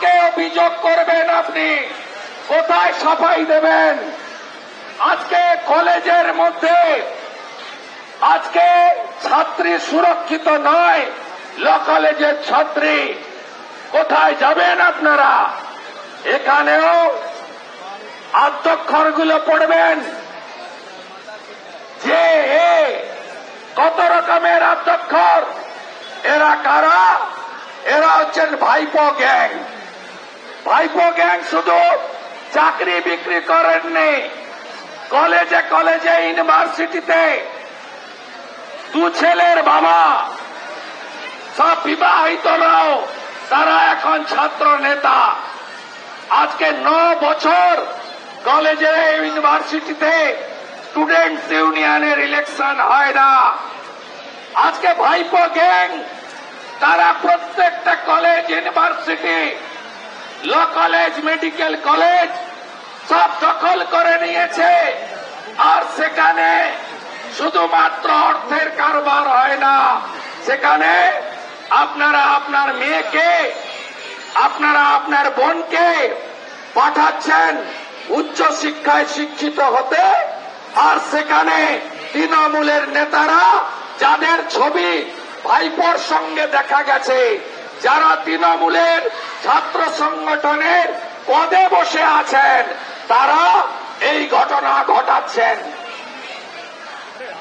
কাকে অভিযোগ করবেন আপনি? কোথায় সাফাই দেবেন? আজকে কলেজের মধ্যে, আজকে ছাত্রী সুরক্ষিত নয় ল কলেজের ছাত্রী। কোথায় যাবেন আপনারা? এখানেও আদ্যক্ষরগুলো পড়বেন। যে, এ, কত রকমের আদ্যক্ষর এরা কারা? এরা হচ্ছেন ভাইপো গ্যাং। ভাইপো গ্যাং শুধু চাকরি বিক্রি করেননি। কলেজে কলেজে, ইউনিভার্সিটিতে। দু ছেলের বাবা, সব বিবাহিতরাও তারা এখন ছাত্র নেতা। আজকে ন বছর কলেজে, ইউনিভার্সিটিতে স্টুডেন্টস ইউনিয়নের ইলেকশন হয় না। আজকে ভাইপো গ্যাং, তারা প্রত্যেকটা college, university law college, medical college সব দখল করে নিয়েছে। আর সেখানে শুধুমাত্র অর্থের কারবার হয় না, সেখানে আপনারা আপনার মেয়েকে, আপনারা আপনার বোনকে পাঠাচ্ছেন উচ্চ শিক্ষায় শিক্ষিত হতে। আর সেখানে তৃণমূলের নেতারা যাদের ছবি ভাইপোর সঙ্গে দেখা গেছে যারা তৃণমূলের ছাত্র সংগঠনের পদে বসে আছেন, তারা এই ঘটনা ঘটাচ্ছেন।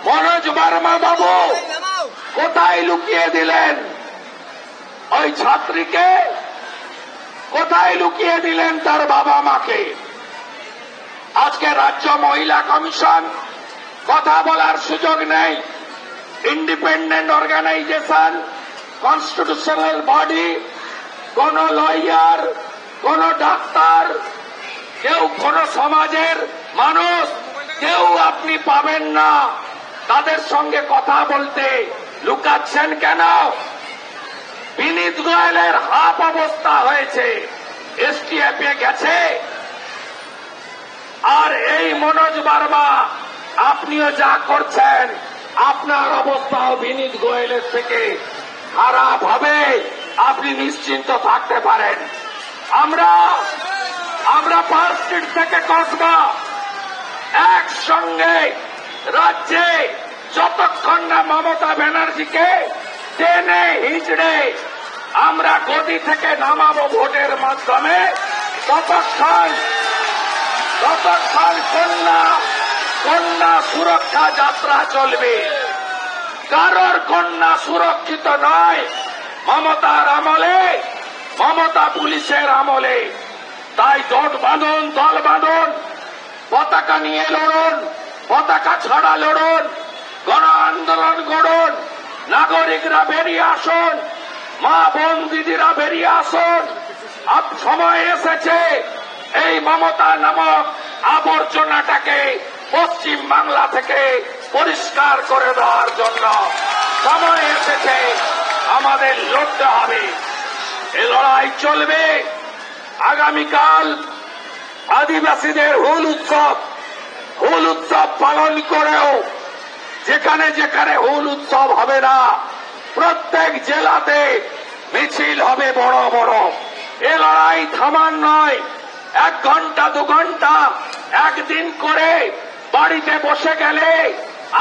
মনোজ বর্মা বাবু, কোথায় লুকিয়ে দিলেন? ওই ছাত্রীকে কোথায় লুকিয়ে দিলেন তার বাবা মাকে? আজকে রাজ্য মহিলা কমিশন কথা বলার সুযোগ নেই। ইন্ডিপেন্ডেন্ট অর্গানাইজেশন কনস্টিটিউশনাল বডি কোন লয়ার কোন ডাক্তার কেউ কোন সমাজের মানুষ, কেউ আপনি পাবেন না। তাদের সঙ্গে কথা বলতে লুকাচ্ছেন কেন? বিনীত গোয়েলের হাফ অবস্থা হয়েছে। এসটিএফ এ গেছে। আর এই মনোজ বার্মা, আপনিও যা করছেন, আপনার অবস্থাও বিনীত গোয়েলের থেকে খারাপ হবে, আপনি নিশ্চিন্ত থাকতে পারেন। আমরা আমরা পার্ক স্ট্রিট থেকে কসবা। একসঙ্গে রাজ্যে যতক্ষণ না মমতা ব্যানার্জিকে টেনে হিচড়ে আমরা গদি থেকে নামাবো ভোটের মাধ্যমে, ততক্ষণ ততক্ষণ কন্যা কন্যা সুরক্ষা যাত্রা চলবে। কারোর কন্যা সুরক্ষিত নয়। মমতার আমলে, মমতা পুলিশের আমলে। তাই জোট বাঁধন, দল বাঁধন, পতাকা নিয়ে লড়ুন, পতাকা ছাড়া লড়ুন গণ আন্দোলন গড়ুন, নাগরিকরা বেরিয়ে আসুন, মা বোন দিদিরা বেরিয়ে আসুন। সময় এসেছে, এই মমতা নামক আবর্জনাটাকে পশ্চিম বাংলা থেকে পরিষ্কার করে দেওয়ার জন্য সময় এসেছে, আমাদের লড়তে হবে। এ লড়াই চলবে। আগামীকাল আদিবাসীদের হুল উৎসব হুল উৎসব পালন করেও যেখানে যেখানে হুল উৎসব হবে না, প্রত্যেক জেলাতে মিছিল হবে বড় বড়। এ লড়াই থামার নয়, এক ঘণ্টা, দু ঘণ্টা, একদিন করে বাড়িতে বসে গেলে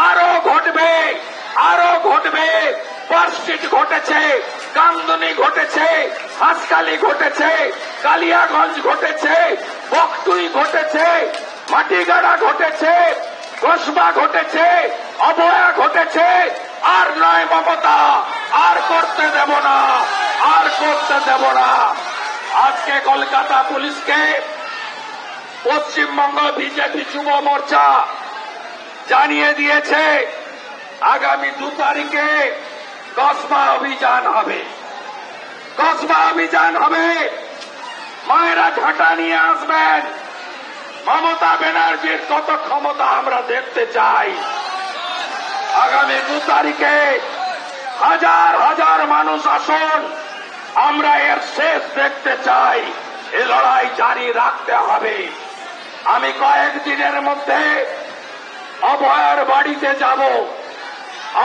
আরও ঘটবে আরও ঘটবে। পার্কস্ট্রিট ঘটেছে কামদুনি ঘটেছে হাসকালি ঘটেছে, কালিয়াগঞ্জ ঘটেছে, বকটুই ঘটেছে, মাটিগাড়া ঘটেছে কসবা ঘটেছে অবয়া ঘটেছে। আর নয় মমতা, আর করতে দেব না, আর করতে দেব না। আজকে কলকাতা পুলিশকে পশ্চিমবঙ্গ বিজেপি যুব মোর্চা জানিয়ে দিয়েছে, আগামী দু তারিখে কসবা অভিযান হবে। কসবা অভিযান হবে। মায়েরা ঝাঁটা নিয়ে আসবেন। মমতা ব্যানার্জির কত ক্ষমতা আমরা দেখতে চাই। আগামী দু তারিখে হাজার হাজার মানুষ আসুন। আমরা এর শেষ দেখতে চাই। এ লড়াই জারি রাখতে হবে। আমি কয়েকদিনের মধ্যে অভয়ের বাড়িতে যাব।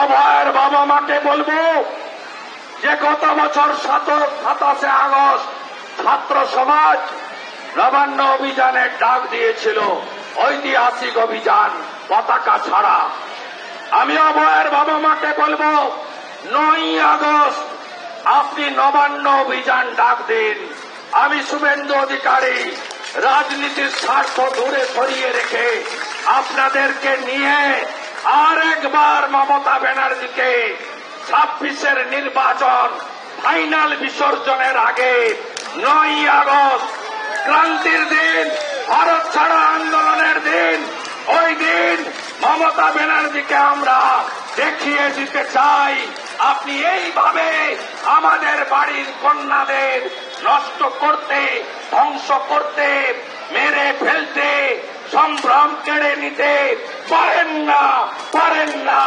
অভয়ের বাবা মাকে বলব, যে গত বছর সাতাশে আগস্ট ছাত্র সমাজ নবান্ন অভিযানের ডাক দিয়েছিল, ঐতিহাসিক অভিযান পতাকা ছাড়া। আমি অভয়ের বাবা মাকে বলব নয় আগস্ট আপনি নবান্ন অভিযান ডাক দিন। আমি শুভেন্দু অধিকারী রাজনীতির স্বার্থ দূরে সরিয়ে রেখে আপনাদেরকে নিয়ে আর একবার মমতা ব্যানার্জিকে ছাব্বিশের নির্বাচন ফাইনাল বিসর্জনের আগে নয় আগস্ট, ক্রান্তির দিন, ভারত ছাড়া আন্দোলনের দিন, ওই দিন মমতা ব্যানার্জিকে আমরা দেখিয়ে দিতে চাই। আপনি এইভাবে আমাদের বাড়ির কন্যাদের নষ্ট করতে ধ্বংস করতে মেরে ফেলতে সম্ভ্রম কেড়ে নিতে পারেন না পারেন না।